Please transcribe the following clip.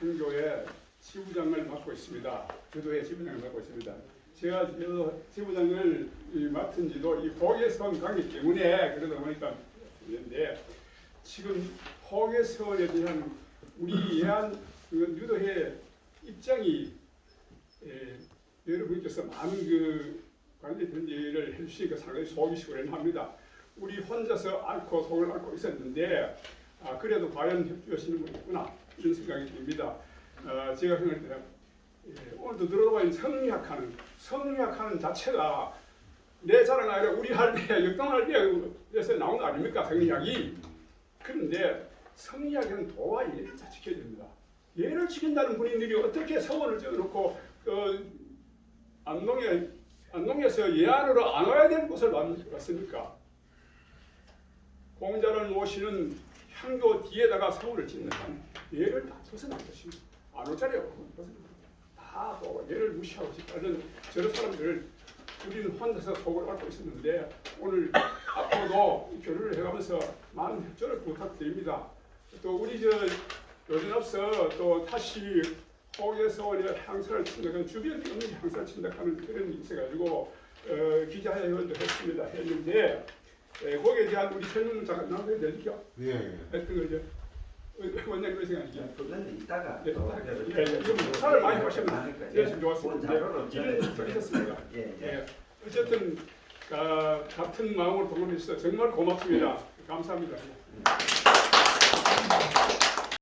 향교의 지부장을 맡고 있습니다. 주도의 지부장을 맡고 있습니다. 제가 저 지부장을 이 맡은 지도 이 호계선 관계 때문에 그러다 보니까 있는데 지금 호계선에 대한 우리 예안 그 유도회 입장이 에, 여러분께서 많은 그 관계 편지를 해주시니까 상당히 속이 시원합니다. 우리 혼자서 앓고 속을 앓고 있었는데 아, 그래도 과연 협조하시는 분이 있구나 이런 생각이 듭니다. 어, 제가 생각할 때 예, 오늘도 들어보니 성리학하는 성리학하는 자체가 내 자랑 아니라 우리 할배 역동 할배에서 나온 거 아닙니까 성리학이 그런데 성리학에는 도와 예를 다 지켜야 됩니다. 예를 지킨다는 분들이 어떻게 서원을 지어놓고 어, 안동에 안동에서 예안으로 안 와야 되는 곳을 왔습니까? 공자를 모시는 향교 뒤에다가 서울을 짓는 한 예를 다 벗어난 것입니다. 안 오자리요. 다또 예를 무시하고 싶다는 저런 사람들 우리는 혼자서 속을 앓고 있었는데 오늘 앞으로도 이 교류를 해가면서 많은 협조를 부탁드립니다. 또 우리 저 요즘 앞서 또 다시 호계서원의 향사를 침략한 주변에 없는 향사를 침략하는 그런 일이 있어가지고 어, 기자회견도 했습니다. 했는데 에, 거기에 대한 우리 설명 잠깐 나눠야 되죠? 예, 예. 했던 거죠. 원장님 생각이죠. 그건 이따가 예, 또 예, 예. 좀 사를 많이 하시면 하니까 되었으면 좋았을 본 텐데 자료로 이런 있었습니다. 예, 예. 예, 어쨌든 아, 같은 마음으로 동원해 주셔서 정말 고맙습니다. 감사합니다.